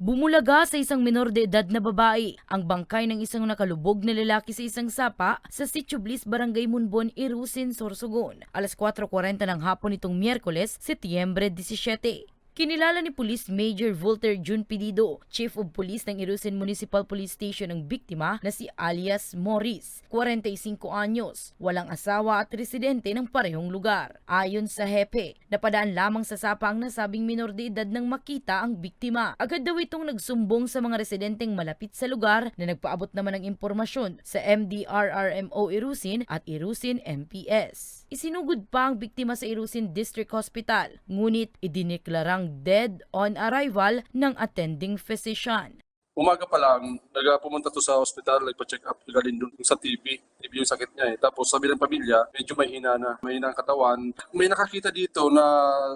Bumulaga sa isang minor de edad na babae ang bangkay ng isang nakalubog na lalaki sa isang sapa sa Sitio Bliss, Barangay Munbon, Irusin, Sorsogon. Alas 4.40 ng hapon nitong Miyerkules, Setyembre 17. Kinilala ni Police Major Volter Jun Pedido, Chief of Police ng Irusin Municipal Police Station ng biktima na si alias Morris, 45 anyos, walang asawa at residente ng parehong lugar. Ayon sa hepe, napadaan lamang sa sapa ang nasabing minor de edad nang makita ang biktima. Agad daw itong nagsumbong sa mga residenteng malapit sa lugar na nagpaabot naman ng impormasyon sa MDRRMO Irusin at Irusin MPS. Isinugod pa ang biktima sa Irusin District Hospital, ngunit idineklarang dead on arrival ng attending physician. Umaga pa lang, nag pumunta to sa hospital, nagpa-check up galing doon sa TB. TB yung sakit niya eh. Tapos sabi ng pamilya, medyo mahina na, mahina ang katawan. May nakakita dito na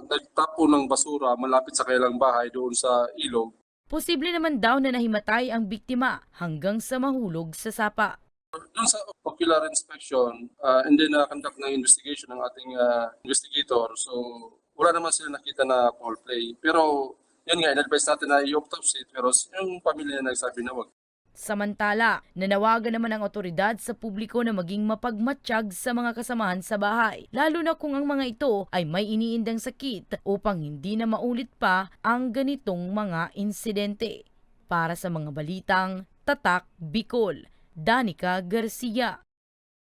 nagtapo ng basura malapit sa kailang bahay doon sa ilog. Posible naman daw na nahimatay ang biktima hanggang sa mahulog sa sapa. Doon sa ocular inspection, uh, and then uh, conduct ng investigation ng ating uh, investigator. So, wala naman sila nakita na foul play. Pero, yun nga, in-advise natin na i-autopsy. Pero yung pamilya na nagsabi na wag. Samantala, nanawagan naman ang otoridad sa publiko na maging mapagmatsyag sa mga kasamahan sa bahay, lalo na kung ang mga ito ay may iniindang sakit upang hindi na maulit pa ang ganitong mga insidente. Para sa mga balitang Tatak Bicol, Danica Garcia.